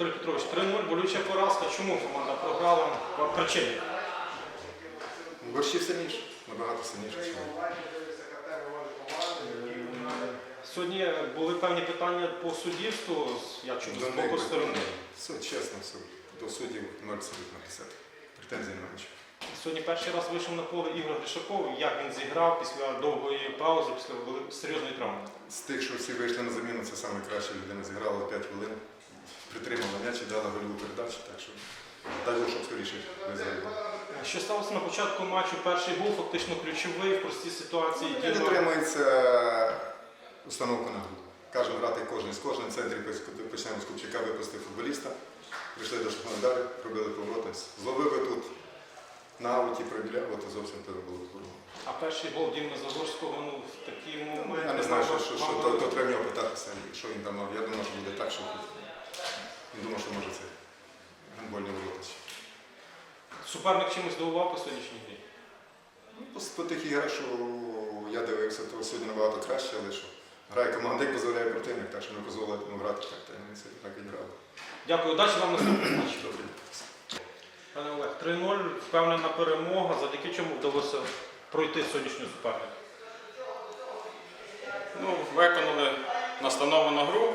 Вікторій Петрович, 3-0, болюча поразка. Чому команда програла? Причини. Борщі сильніші, набагато сильніше. сьогодні. Були певні питання по суддівству, я чув з боку сторони. Все чесно, все. До суддів ноль абсолютно 50. Претензій немає нічого. Сьогодні перший раз вийшов на поле Ігор Гришаков. Як він зіграв після довгої паузи, після серйозної травми? З тих, що всі вийшли на заміну, це саме краща людина зіграла 5 хвилин, притримала м'яч і дала гольову передачу, так що дай Бог, щоб скоріше виздоровіли. Що сталося на початку матчу? Перший гол фактично ключовий в простій ситуації. Не Діма- дотримується установку на гру. Кажемо грати кожен з кожним в центрі почнемо з Купчака випустив футболіста. Прийшли до Шахнодари, робили повороти. Зловив тут на ауті пробіляв, от зовсім тебе було здорово. А перший гол Діми Загорського ну, в такі моменти. Я не знаю, що, що, що то, то треба нього питатися, що він там мав. Я думав, що буде так, що він думав, що може це гандбольний воротич. Суперник чимось здивував по сьогоднішній грі. Ну, по, по тих іграх, що я дивився, то сьогодні набагато краще, але що грає команда, як дозволяє противник, так що ми дозволили йому грати, так, та ми сьогодні так і грали. Дякую, удачі вам наступного матчу. Добре. Пане Олег, 3-0, впевнена перемога, завдяки чому вдалося пройти сьогоднішню суперника. Ну, виконали настановлену гру,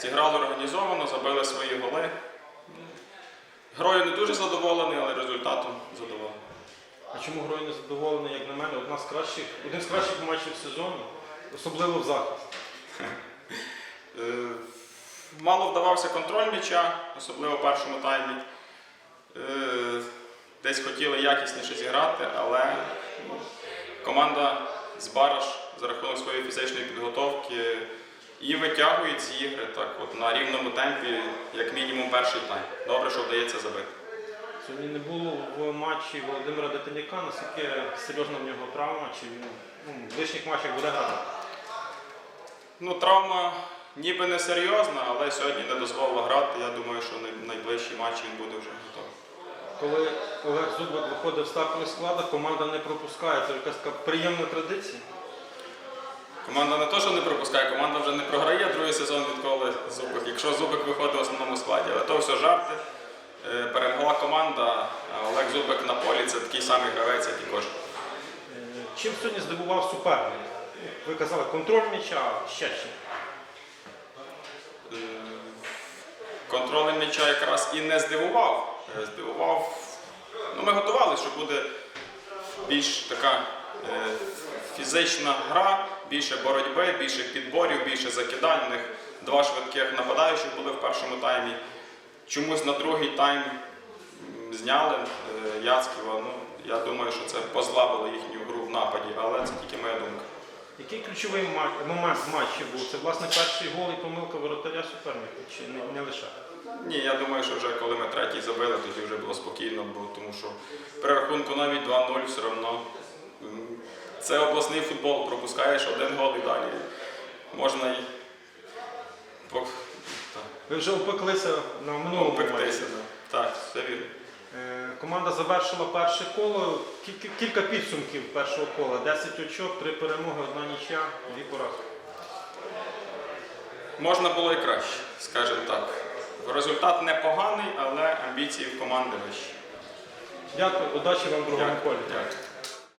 зіграли організовано, забили свої голи. Грою не дуже задоволений, але результатом задоволений. А чому грою не задоволений, як на мене, одна з кращих, один з кращих матчів сезону, особливо в захист. Е, Мало вдавався контроль м'яча, особливо в першому таймі. Е, Десь хотіли якісніше зіграти, але команда з Бараш за рахунок своєї фізичної підготовки і витягує ці ігри так, от, на рівному темпі, як мінімум перший тайм. Добре, що вдається забити. Сьогодні не було в матчі Володимира Детеняка, наскільки серйозна в нього травма, чи він ну, в лишніх матчах буде грати. Ну, травма ніби не серйозна, але сьогодні не дозволила грати. Я думаю, що най- найближчий матч він буде вже готовий. Коли Олег Зубик виходить в стартовий склад, команда не пропускає. Це якась така приємна традиція. Команда не то, що не пропускає, команда вже не програє другий сезон відколи Зубик. Якщо Зубик виходить в основному складі, але то все жарти. Е, Перемогла команда, а Олег Зубик на полі це такий самий гравець, як і кожен. Е, Чим сьогодні здивував суперник? Ви казали, контроль м'яча, ще чим. Е, Контролем м'яча якраз і не здивував. Здивував. Ну, ми готувалися, що буде більш така фізична гра, більше боротьби, більше підборів, більше закидань. У них два швидких нападаючих були в першому таймі. Чомусь на другий тайм зняли е, Яцьківа. Ну, я думаю, що це послабило їхню гру в нападі, але це тільки моя думка. Який ключовий момент в матчі був? Це власне перший гол і помилка воротаря суперника, чи не, не лише? Ні, я думаю, що вже коли ми третій забили, тоді вже було спокійно, бо тому що при рахунку навіть 2-0 все одно. Це обласний футбол, пропускаєш один гол і далі. Можна так, Ви вже опеклися на минулому матчі. Так, все вірно. Е, Команда завершила перше коло. Кілька, підсумків першого кола. 10 очок, 3 перемоги, одна нічия, дві поразки. Можна було і краще, скажімо так. Результат непоганий, але амбіції в команди вищі. Дякую, удачі вам в другому колі. Дякую.